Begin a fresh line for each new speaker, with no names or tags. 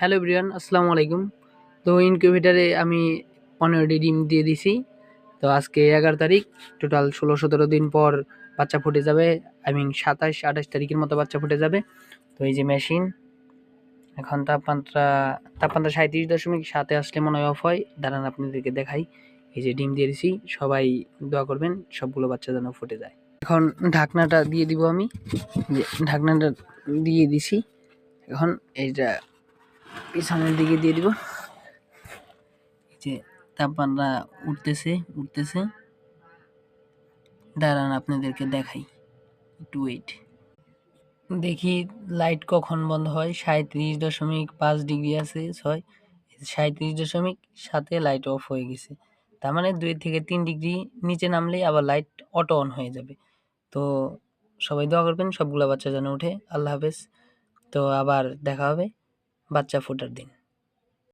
Hello Brian আসসালামু আলাইকুম। তো ইনকিউবেটারে আমি পনেরোটি ডিম দিয়ে দিছি। তো আজকে এগারো তারিখ, টোটাল ষোলো সতেরো দিন পর বাচ্চা ফুটে যাবে। আই মিন সাতাশ, আঠাশ তারিখের মতো বাচ্চা ফুটে যাবে। তো এই যে মেশিন, এখন তাপমাত্রা তাপমাত্রা সাঁত্রিশ দশমিক সাতে আসলে মনে হয় অফ হয়। দাঁড়ান আপনাদেরকে দেখাই। এই যে ডিম দিয়ে দিছি, সবাই দোয়া করবেন সবগুলো বাচ্চা যেন ফুটে যায়। এখন ঢাকনাটা দিয়ে দিব আমি। ঢাকনাটা দিয়ে দিছি। এখন এইটা পিছনের দিকে দিয়ে দিব। যে তাপমাত্রা উঠতেছে উঠতেছে। দাঁড়ান, আপনাদেরকে দেখাই। একটু ওয়েট দেখি লাইট কখন বন্ধ হয়। সাঁত্রিশ দশমিক পাঁচ ডিগ্রি আছে, ছয়। সাঁত্রিশ দশমিক সাতে লাইট অফ হয়ে গেছে। তার মানে দুই থেকে তিন ডিগ্রি নিচে নামলেই আবার লাইট অটো অন হয়ে যাবে। তো সবাই দোয়া করবেন, সবগুলো বাচ্চা যেন উঠে। আল্লাহ হাফেজ। তো আবার দেখা হবে। বাচ্চা ফোটার দিন।